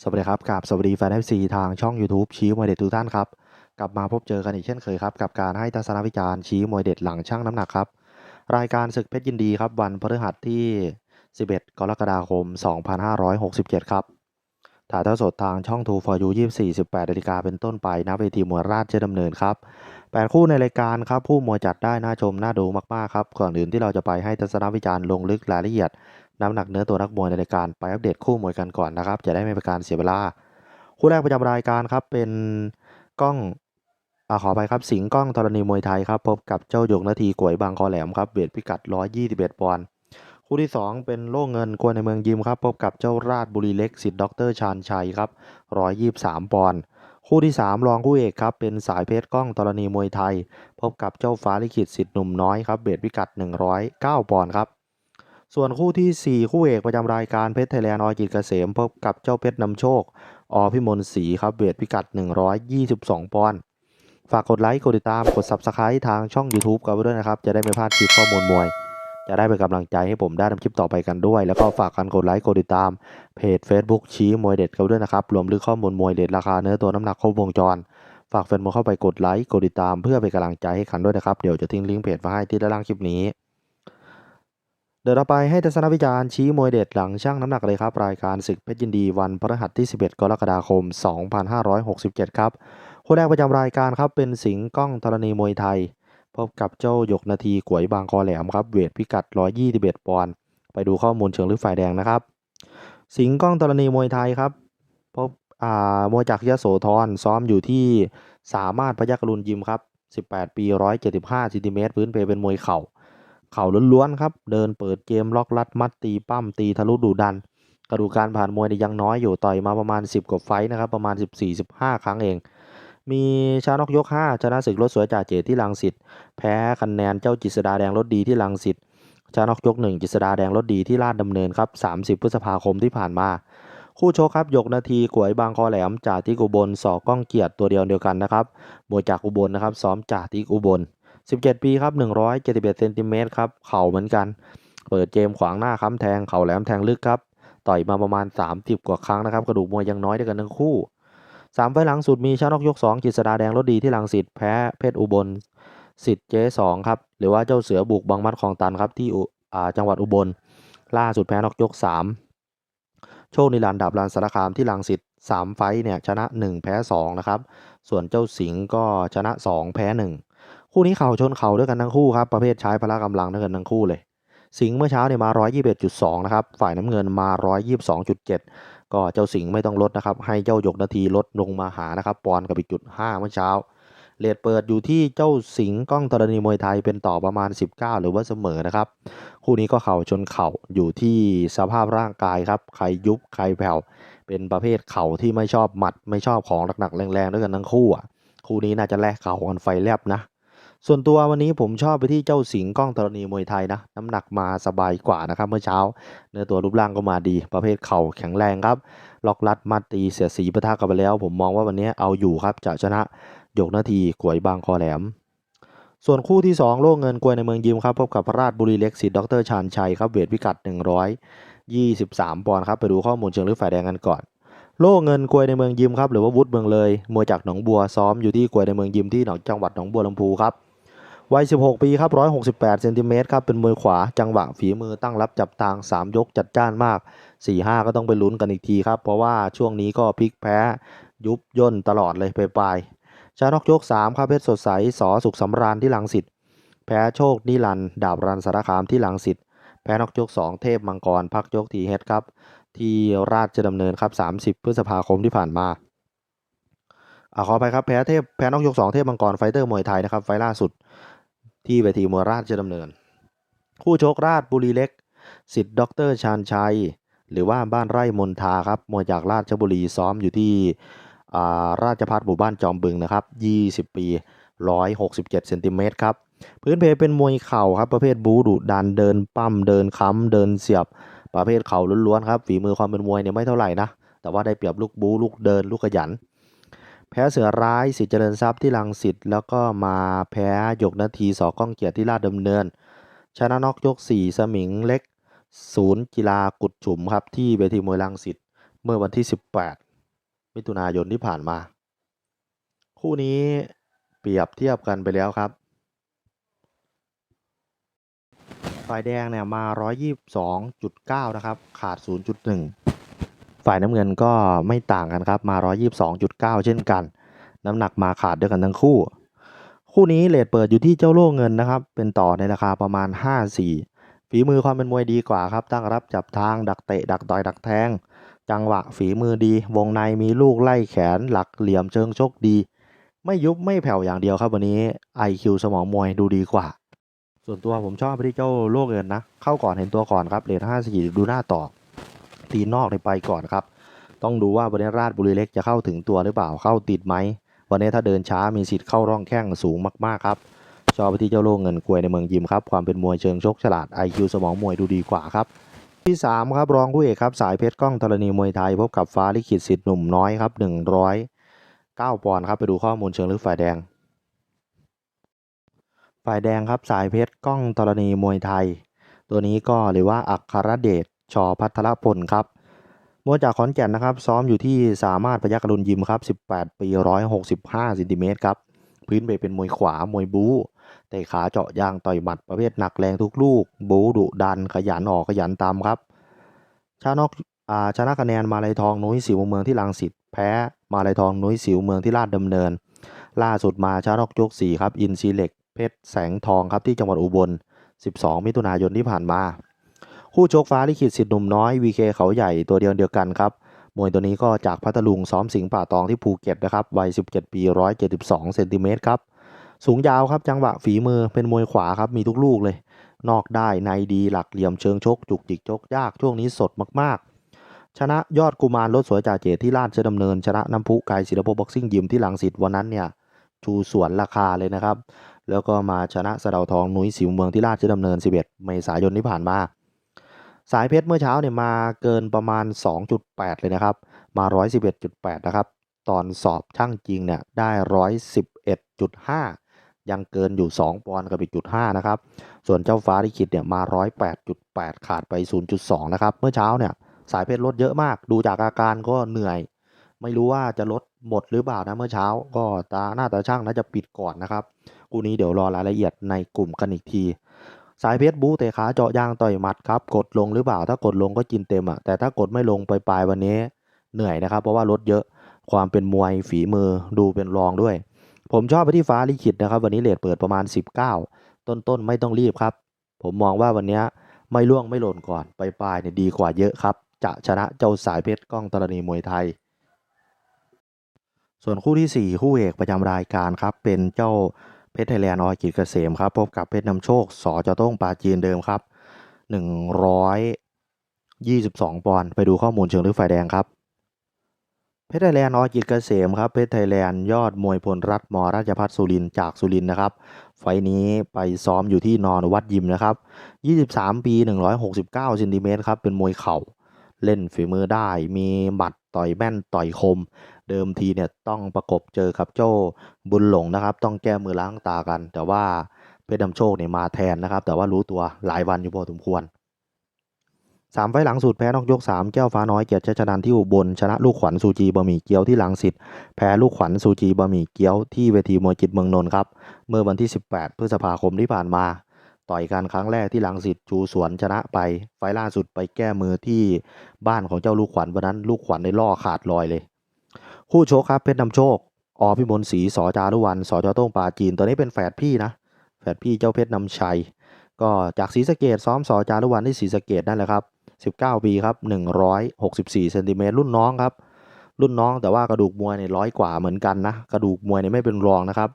สวัสดีครับกับสวัสดีแฟน FC ทางช่อง YouTube ชี้มวยเด็ดทุกท่านครับ กลับมาพบเจอกันอีกเช่นเคยครับ กับการให้ทัศนวิจารณ์ชี้มวยเด็ดหลังช่างน้ำหนักครับ รายการศึกเพชรยินดีครับ วันพฤหัสที่ 11 กรกฎาคม 2567 ครับถ่ายทอดสดทางช่อง2 for you 24 18นาฬิกาเป็นต้นไปณเวทีมวยราชดำเนินครับแปดคู่ในรายการครับผู้มวยจัดได้น่าชมน่าดูมากๆครับก่อนอื่นที่เราจะไปให้ทัศนวิจารณ์ลงลึกรายละเอียด น้ำหนักเนื้อตัวนักมวยในรายการไปอัปเดตคู่มวยกันก่อนนะครับ จะได้ไม่เป็นการเสียเวลา คู่แรกประจำรายการครับเป็นกล้องอขอไปครับสิงห์กล้องธรณีมวยไทยครับพบกับเจ้าหยกนาทีกวยบางคอแหลมครับเวทพิกัด 121 ปอนด์คู่ที่ 2 เป็นโล่เงินกวยในเมืองยิมครับพบกับเจ้าราชบุรีเล็กสิทธิ์ด็อกเตอร์ชาญชัยครับ 123 ปอนด์คู่ที่ 3 รองคู่เอกครับ เป็นสายเพชรกล้องธรณีมวยไทย พบกับเจ้าฟ้าลิขิตสิทธิ์หนุ่มน้อยครับเวทพิกัด 109 ปอนด์ครับ ส่วนคู่ทีสี่ 4 คู่เอกประจำรายการเพชรไทยแลนด์ออยจิตเกษมพบกับเจ้าเพชรนำโชค อพิมลศรีครับเวทพิกัด 122 ปอนด์ฝากกดไลค์ กดติดตาม กด Subscribe ทางช่อง YouTube กันไว้ด้วยนะครับ จะได้ไม่พลาดคลิปข้อมูลมวย จะได้เป็นกำลังใจให้ผมได้ทำคลิปต่อไปกันด้วย แล้วก็ฝากกันกดไลค์ กดติดตาม เพจ Facebook ชี้มวยเด็ดกันด้วยนะครับ รวมลึกข้อมูลมวยเด็ดราคาเนื้อตัวน้ำหนักครบวงจร ฝากแฟนมวยเข้าไปกดไลค์ กดติดตาม เพื่อเป็นกำลังใจให้กันด้วยนะครับ เดี๋ยวจะทิ้งลิงก์เพจไว้ให้ที่ด้านล่างคลิปนี้ เดี๋ยวเราไปให้ทัศนวิจารณ์ชี้มวยเด็ดหลังช่างน้ำหนักเลยครับ รายการศึกเพชรยินดีวันพฤหัสที่ 11 กรกฎาคม 2567 ครับคู่แรกประจำรายการครับเป็นสิงห์ก้องธรณีมวยไทย พบกับเจ้าหยกนาทีกวยบางคอแหลมครับเวทพิกัด 121 ปอนด์ไปดูข้อมูลเชิงลึกฝ่ายแดงนะครับ สิงห์ก้องธรณีมวยไทยครับพบอ่ามวยจากยโสธรซ้อมอยู่ที่สามารถพยัคฆรุณยิมครับ 18 ปี 175ซนติเมตรพื้นเพเป็นมวยเข่า เข่าล้วนๆครับ เดินเปิดเกมล็อกลัดมัดตีปั้มตีทะลุดุดัน กระดูกการผ่านมวยยังน้อยอยู่ต่อยมาประมาณ 10 กว่าไฟต์นะครับ ประมาณ 14-15 ครั้งเอง มีชานกยก 5 ชนะศึกรถสวยจ่าเจตที่ลังสิตแพ้คะแนนเจ้าจิษดาแดงรถดีที่ลังสิตชานกยก 1 จิษดาแดงรถดีที่ลาดดำเนินครับ 30 พฤษภาคมที่ผ่านมาคู่โชคครับยกนาทีกวยบางคอแหลมจ่าที่อุบลสอก้องเกียรติตัวเดียวเดียวกันนะครับมวยจากอุบลนะครับซ้อมจ่าที่อุบล 17 ปีครับ 171เซนติเมตรครับ เข่าเหมือนกัน เปิดเกมขวางหน้าค้ำแทง เข่าแหลมแทงลึกครับ ต่อยมาประมาณ 30 กว่าครั้งนะครับ กระดูกมวยยังน้อยด้วยกันทั้งคู่สามไฟล์หลังสุดมีชานกยก2กิษดาแดงรถดีที่ลังสิตแพ้เพชรอุบลสิทธิ์เจสองครับ หรือว่าเจ้าเสือบุกบางมัดคลองตันครับที่อ่าจังหวัดอุบล ล่าสุดแพ้นกยก 3 โชคนิรันดับรันสารคามที่ลังสิต3ไฟต์เนี่ยชนะ 1 แพ้ 2 นะครับ ส่วนเจ้าสิงห์ก็ชนะ 2 แพ้ 1 คู่นี้เข่าชนเข่าด้วยกันทั้งคู่ครับประเภทใช้พละกำลังด้วยกันทั้งคู่เลย สิงห์เมื่อเช้าเนี่ยมา 121.2 นะครับ ฝ่ายน้ำเงินมา 122.7 ก็เจ้าสิงห์ไม่ต้องลดนะครับ ให้เจ้าหยกนาทีลดลงมาหานะครับปอนกับอีกจุด5เมื่อเช้าเลทเปิดอยู่ที่เจ้าสิงห์ก้องธรณีมวยไทยเป็นต่อประมาณ 19 หรือว่าเสมอนะครับ คู่นี้ก็เข่าชนเข่าอยู่ที่สภาพร่างกายครับ ใครยุบใครแผ่ว เป็นประเภทเข่าที่ไม่ชอบหมัด ไม่ชอบของหนักๆแรงๆด้วยกันทั้งคู่อะ คู่นี้น่าจะแลกเข่ากันไฟแลบนะ ส่วนตัววันนี้ผมชอบไปที่เจ้าสิงห์ก้องธรณีมวยไทยนะ น้ำหนักมาสบายกว่านะครับเมื่อเช้า เนื้อตัวรูปร่างก็มาดี ประเภทเข่าแข็งแรงครับ ล็อกลัดมัดตีเสียสีปะทะกันไปแล้ว ผมมองว่าวันนี้เอาอยู่ครับจะชนะยกนาทีกวยบางคอแหลม ส่วนคู่ที่ 2 โล่เงินกวยในเมืองยิมครับพบกับพระราชบุรีเล็กสิทธิ์ดรชาญชัยครับเวทพิกัด 123 ปอนด์ครับไปดูข้อมูลเชิงลึกฝ่ายแดงกันก่อนโล่เงินกวยในเมืองยิมครับหรือว่าวุฒิเมืองเลยมวยจากหนองบัวซ้อมอยู่ที่กวยในเมืองยิมที่หนองจังหวัดหนองบัวลำพูครับ วัย 16 ปีครับ 168 เซนติเมตรครับ เป็นมวยขวา จังหวะฝีมือตั้งรับจับทาง 3 ยกจัดจ้านมาก 4-5 ก็ต้องไปลุ้นกันอีกทีครับ เพราะว่าช่วงนี้ก็พลิกแพ้ ยุบย่นตลอดเลยไปปลายชานกยก 3 ครับเพชรสดใสสอสุขสำราญที่หลังสิตแพ้โชคนิรันด์ดาบรันสารคามที่หลังสิตแพ้นกยก 2 เทพมังกร พักยกทีเฮดครับ ที่ราชดำเนินครับ 30 พฤษภาคมที่ผ่านมาอ่าขอไปครับแพ้เทพแพ้นกยก 2 เทพมังกรไฟเตอร์มวยไทยนะครับไฟล่าสุด ที่เวทีมวยราชดำเนิน คู่ชกราชบุรีเล็ก สิทธิ์ดรชาญชัย หรือว่าบ้านไร่มนทาครับมวยจากราชบุรีซ้อมอยู่ที่อ่าราชพัฒหมู่บ้านจอมบึงนะครับ 20 ปี 167 เซนติเมตรครับ พื้นเพเป็นมวยเข่าครับ ประเภทบูดุดันเดินปั้มเดินค้ำเดินเสียบ ประเภทเข่าล้วนๆครับ ฝีมือความเป็นมวยเนี่ยไม่เท่าไหร่นะ แต่ว่าได้เปรียบลูกบูลูกเดินลูกขยัน แพ้เสือร้ายสิทธิเจริญทรัพย์ที่ลังสิตแล้วก็มาแพ้หยกนาทีสอก้องเกียรติที่ลาดดำเนิน ชนะนอกยก 4 สมิงเล็ก ศูนย์กีฬากุดฉุมครับที่เวทีมวยลังสิตเมื่อวันที่ 18 มิถุนายนที่ผ่านมา คู่นี้เปรียบเทียบกันไปแล้วครับฝ่ายแดงเนี่ยมา 122.9 นะครับ ขาด 0.1 ฝ่ายน้ำเงินก็ไม่ต่างกันครับมา 122.9 เช่นกัน น้ำหนักมาขาดด้วยกันทั้งคู่ คู่นี้เลทเปิดอยู่ที่เจ้าโล่เงินนะครับ เป็นต่อในราคาประมาณ 5-4 ฝีมือความเป็นมวยดีกว่าครับ ตั้งรับจับทางดักเตะ ดักต่อยดักแทง จังหวะฝีมือดี วงในมีลูกไล่แขน หลักเหลี่ยมเชิงชกดี ไม่ยุบไม่แผ่วอย่างเดียวครับวันนี้ IQ สมองมวยดูดีกว่า ส่วนตัวผมชอบไปที่เจ้าโลกเงินนะ เข้าก่อนเห็นตัวก่อนครับเลทห้าสี่ดูหน้าต่อ ตีนอกในไปก่อนครับ ต้องดูว่าวันนี้ราชบุรีเล็กจะเข้าถึงตัวหรือเปล่าเข้าติดไหมวันนี้ถ้าเดินช้ามีสิทธิ์เข้าร่องแข้งสูงมากๆครับชอบไปที่เจ้าโลกเงินกลวยในเมืองยิมครับความเป็นมวยเชิงชกฉลาด IQ สมองมวยดูดีกว่าครับที่3ครับรองผู้เอกครับสายเพชรกล้องธรณีมวยไทยพบกับฟ้าลิขิตสิทธิ์หนุ่มน้อยครับ109ปอนด์ครับไปดูข้อมูลเชิงลึกฝ่ายแดง ฝ่ายแดงครับสายเพชรกล้องธรณีมวยไทย ตัวนี้ก็หรือว่าอัครเดช ชอพัทรพลครับมวยจากขอนแก่นนะครับ ซ้อมอยู่ที่สามารถพยักรุณยิมครับ 18 ปี 165ซนติเมตรครับ พื้นเบเป็นมวยขวามวยบู๊เตะขาเจาะยางต่อยหมัดประเภทหนักแรงทุกลูก บู๊ดุดันขยันออกขยันตามครับ ชานอกอชนะคะแนนมาลายทองนุ้ยสิวเมืองที่ลังสิตแพ้มาลายทองนุ้ยสิวเมืองที่ลาดดำเนิน ล่าสุดมาชานอกยก4ครับ อินซีเล็กเพชรแสงทองครับที่จังหวัดอุบล 12 มิถุนายนที่ผ่านมา คู่ชกฟ้าลิขิตสิทธิ์หนุ่มน้อย VK เขาใหญ่ตัวเดียวเดียวกันครับ มวยตัวนี้ก็จากพัทลุงซ้อมสิงห์ป่าตองที่ภูเก็ตนะครับวัย 17 ปี 172 เซนติเมตรครับ สูงยาวครับจังหวะฝีมือเป็นมวยขวาครับมีทุกลูกเลย นอกได้ในดีหลักเหลี่ยมเชิงชก จุกจิกชกยากช่วงนี้สดมากๆ ชนะยอดกุมารรถสวยจ่าเจที่ราดเชดำเนิน ชนะน้ำพุไกลศิลปบ็อกซิ่งยิมที่หลังสิตวันนั้นเนี่ยชูสวนราคาเลยนะครับ แล้วก็มาชนะสะเดาทองนุ้ยสิวเมืองที่ราชดำเนิน 11 เมษายนที่ผ่านมา สายเพชรเมื่อเช้าเนี่ยมาเกินประมาณ 2.8 เลยนะครับ มา 111.8 นะครับ ตอนสอบช่างจริงเนี่ยได้ 111.5 ยังเกินอยู่ 2 ปอนด์กับอีกจุด5นะครับ ส่วนเจ้าฟ้าลิขิตเนี่ยมา 108.8 ขาดไป 0.2 นะครับ เมื่อเช้าเนี่ยสายเพชรลดเยอะมาก ดูจากอาการก็เหนื่อย ไม่รู้ว่าจะลดหมดหรือเปล่านะเมื่อเช้า ก็ตาหน้าตาช่างน่าจะปิดก่อนนะครับคู่นี้เดี๋ยวรอรายละเอียดในกลุ่มกันอีกที สายเพชรบูเตะขาเจาะยางต่อยหมัดครับ กดลงหรือเปล่า ถ้ากดลงก็กินเต็มอะแต่ถ้ากดไม่ลงไปปลายวันนี้เหนื่อยนะครับ เพราะว่าลดเยอะความเป็นมวยฝีมือดูเป็นรองด้วย ผมชอบไปที่ฟ้าลิขิตนะครับ วันนี้เลทเปิดประมาณ 19 ต้นๆไม่ต้องรีบครับ ผมมองว่าวันนี้ไม่ล่วงไม่หล่นก่อนไปปลายเนี่ยดีกว่าเยอะครับ จะชนะเจ้าสายเพชรก้องตรณีมวยไทย ส่วนคู่ที่ 4 คู่เอกประจำรายการครับเป็นเจ้า เพชรไทยแลนด์ออยกิจเกษมครับ พบกับเพชรนำโชคสอจต้งปาจีนเดิมครับ 122 ปอนด์ไปดูข้อมูลเชิงลึกฝ่ายแดงครับ เพชรไทยแลนด์ออยกิจเกษมครับ เพชรไทยแลนด์ยอดมวยพลรัตน์มราชพัฒสุรินจากสุรินนะครับ ไฟนี้ไปซ้อมอยู่ที่นอนวัดยิมนะครับ 23 ปี 169เซนติเมตรครับ เป็นมวยเข่า เล่นฝีมือได้ มีหมัดต่อยแม่นต่อยคม เดิมทีเนี่ยต้องประกบเจอกับเจ้าบุญหลงนะครับ ต้องแก้มือล้างตากัน แต่ว่าเพชรดำโชคเนี่ยมาแทนนะครับ แต่ว่ารู้ตัวหลายวันอยู่พอสมควรสามไฟล์หลังสุดแพ้นอกยกสามแก้วฟ้าน้อยเกียรติชัยชนันที่อุบลชนะลูกขวัญซูจีบะหมี่เกี๊ยวที่หลังสิตแพ้ลูกขวัญซูจีบะหมี่เกี๊ยวที่เวทีมวยจิตเมืองนนท์ครับ เมื่อวันที่ 18 พฤษภาคมที่ผ่านมา ต่อยกันครั้งแรกที่หลังสิตชูสวนชนะไป ไฟล์ล่าสุดไปแก้มือที่บ้านของเจ้าลูกขวัญวันนั้นลูกขวัญในล่อขาดลอยเลย คู่โชคครับเพชรนำโชคอพิมลศรีสอจารุวันสอจอโต้งปาจีนตัวนี้เป็นแฝดพี่นะแฝดพี่เจ้าเพชรนำชัย ก็จากศรีสะเกดซ้อมสอจารุวันที่ศรีสะเกดนั่นแหละครับ19ปีครับ164เซนติเมตรรุ่นน้องครับ รุ่นน้องแต่ว่ากระดูกมวยเนี่ยร้อยกว่าเหมือนกันนะกระดูกมวยเนี่ยไม่เป็นรองนะครับ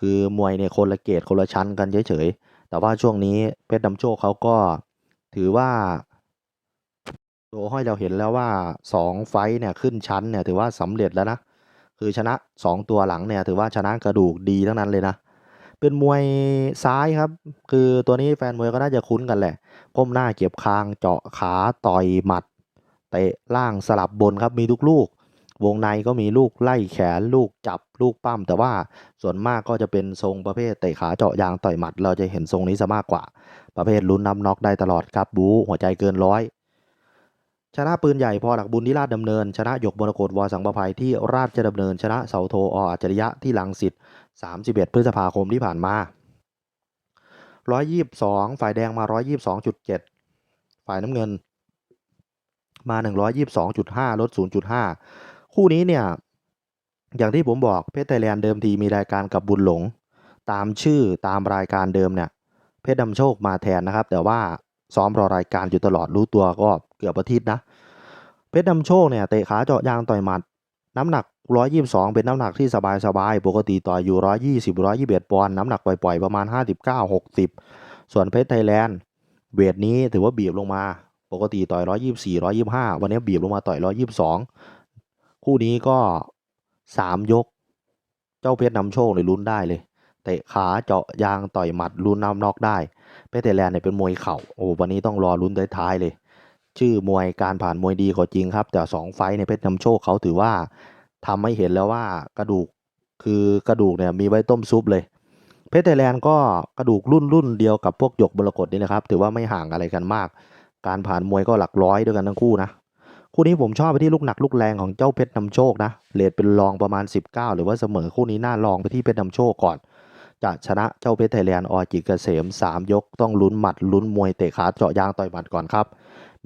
คือมวยเนี่ยคนละเกรดคนละชั้นกันเฉยๆแต่ว่าช่วงนี้เพชรนำโชคเขาก็ถือว่า โชว์ให้เราเห็นแล้วว่า 2 ไฟเนี่ยขึ้นชั้นเนี่ยถือว่าสำเร็จแล้วนะ คือชนะ 2 ตัวหลังเนี่ยถือว่าชนะกระดูกดีทั้งนั้นเลยนะ เป็นมวยซ้ายครับ คือตัวนี้แฟนมวยก็น่าจะคุ้นกันแหละก้มหน้าเก็บคางเจาะขาต่อยหมัดเตะล่างสลับบนครับมีทุกลูก วงในก็มีลูกไล่แขนลูกจับลูกปั้ม แต่ว่าส่วนมากก็จะเป็นทรงประเภทเตะขาเจาะยางต่อยหมัด เราจะเห็นทรงนี้ซะมากกว่า ประเภทลุ้นน้ำน็อกได้ตลอดครับบูหัวใจเกินร้อย ชนะปืนใหญ่พอหลักบุญที่ราชดำเนิน ชนะหยกมรกตวสังประภัยที่ราชดำเนิน ชนะเสาโทออัจฉริยะที่ลังสิต31 พฤษภาคมที่ผ่านมา 122 ฝ่ายแดงมา 122.7 ฝ่ายน้ำเงินมา 122.5 ลด 0.5 คู่นี้เนี่ย อย่างที่ผมบอกเพชรไทยแลนด์เดิมทีมีรายการกับบุญหลง ตามชื่อตามรายการเดิมเนี่ย เพชรดำโชคมาแทนนะครับ แต่ว่า ซ้อมรอรายการอยู่ตลอดรู้ตัวก็เกือบอาทิตย์นะ เพชรดำโชคเนี่ยเตะขาเจาะยางต่อยหมัด น้ำหนัก 122 เป็นน้ำหนักที่สบายๆปกติต่อยอยู่ 120 121 ปอนด์น้ำหนักปล่อยๆ ประมาณ 59 60 ส่วนเพชรไทยแลนด์เวทนี้ถือว่าบีบลงมา ปกติต่อย 124 125 วันนี้บีบลงมาต่อย 122 คู่นี้ก็ 3 ยก เจ้าเพชรนำโชคเลยลุ้นได้เลย เตะขาเจาะยางต่อยหมัดลุ้นนำนอกได้เพชรไทยแลนเนี่ยเป็นมวยเข่าโอ้วันนี้ต้องรอลุ้นท้ายๆเลย ชื่อมวยการผ่านมวยดีก็จริงครับ แต่สองไฟท์ในเพชรนำโชคเขาถือว่าทำให้เห็นแล้วว่ากระดูกคือกระดูกเนี่ยมีไว้ต้มซุปเลย เพชรไทยแลนด์ก็กระดูกรุ่นรุ่นเดียวกับพวกหยกบรกตนี่นะครับ ถือว่าไม่ห่างอะไรกันมาก การผ่านมวยก็หลักร้อยด้วยกันทั้งคู่นะคู่นี้ผมชอบไปที่ลูกหนักลูกแรงของเจ้าเพชรนำโชคนะเลทเป็นรองประมาณ 19 หรือว่าเสมอคู่นี้น่าลองไปที่เพชรนำโชคก่อน จะชนะเจ้าเพชรไทยแลนด์อจิตเกษม 3 ยกต้องลุ้นหมัดลุ้นมวยเตะขาเจาะยางต่อยหมัดก่อนครับ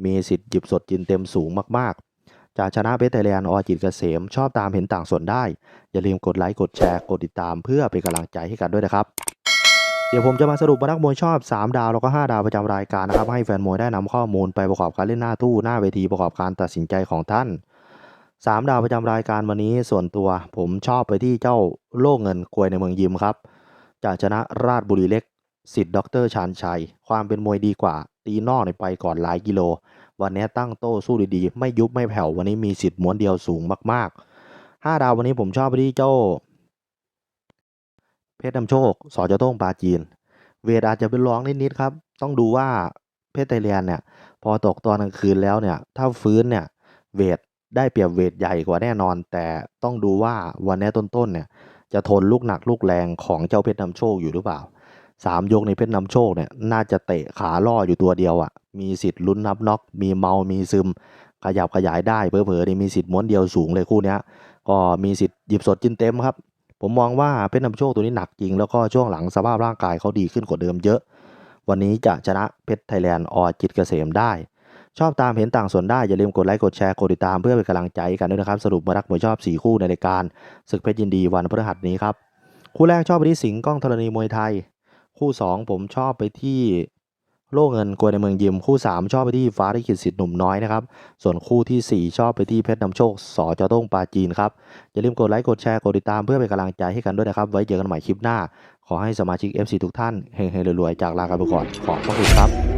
มีสิทธิ์หยิบสดจินเต็มสูงมากๆ จะชนะเพชรไทยแลนด์อจิตเกษม ชอบตามเห็นต่างส่วนได้ อย่าลืมกดไลค์กดแชร์กดติดตามเพื่อเป็นกำลังใจให้กันด้วยนะครับเดี๋ยวผมจะมาสรุปนักมวยชอบ 3 ดาวแล้วก็ 5 ดาวประจำรายการนะครับ ให้แฟนมวยได้นำข้อมูลไปประกอบการเล่นหน้าตู้หน้าเวทีประกอบการตัดสินใจของท่าน 3 ดาวประจำรายการวันนี้ส่วนตัวผมชอบไปที่เจ้าโล่เงินกวยในเมืองยิมครับ จะชนะราชบุรีเล็กสิทธิ์ด็อกเตอร์ชานชัย ความเป็นมวยดีกว่า ตีนอกในไปก่อนหลายกิโล วันนี้ตั้งโต้สู้ดีๆ ไม่ยุบไม่แผ่ววันนี้มีสิทธิ์ม้วนเดียวสูงมากๆ5ดาววันนี้ผมชอบที่เจ้า เพชรนำโชคสอจะต้องปาจีน เวทอาจจะเป็นรองนิดๆครับ ต้องดูว่าเพชรไทยแลนด์เนี่ยพอตกตอนกลางคืนแล้วเนี่ย ถ้าฟื้นเนี่ยเวทได้เปรียบเวทใหญ่กว่าแน่นอน แต่ต้องดูว่าวันนี้ต้นๆเนี่ย จะทนลูกหนักลูกแรงของเจ้าเพชรนำโชคอยู่หรือเปล่าสามยกในเพชรนำโชคเนี่ยน่าจะเตะขาล่ออยู่ตัวเดียวอะ่ะ มีสิทธิ์ลุ้นนับน็อก มีเมา มีซึม ขยับขยายได้เผลอๆนี่มีสิทธิ์ม้วนเดียวสูงเลยคู่นี้ก็มีสิทธิ์หยิบสดจินเต็มครับ ผมมองว่าเพชรนำโชคตัวนี้หนักจริง แล้วก็ช่วงหลังสภาพร่างกายเขาดีขึ้นกว่าเดิมเยอะ วันนี้จะชนะเพชรไทยแลนด์อจิตเกษมได้ ชอบตามเห็นต่างส่วนได้ อย่าลืมกดไลค์กดแชร์กดติดตามเพื่อเป็นกำลังใจกันด้วยนะครับ สรุปมารักมวยชอบ 4 คู่ในรายการศึกเพชรยินดีวันพฤหัสนี้ครับ คู่แรกชอบไปที่สิงห์กล้องธรณีมวยไทย คู่ 2 ผมชอบไปที่โล่เงินกวยในเมืองยิมคู่ 3 ชอบไปที่ฟ้าลิขิตสิทธิ์หนุ่มน้อยนะครับ ส่วนคู่ทีสี่ 4 ชอบไปที่เพชรนำโชคสอจอต้งปาจีนครับ อย่าลืมกดไลค์กดแชร์กดติดตามเพื่อเป็นกำลังใจให้กันด้วยนะครับ ไว้เจอกันใหม่คลิปหน้า ขอให้สมาชิก FC ทุกท่านเฮงๆรวยๆจากลากันไปก่อนขอบพระคุณครับ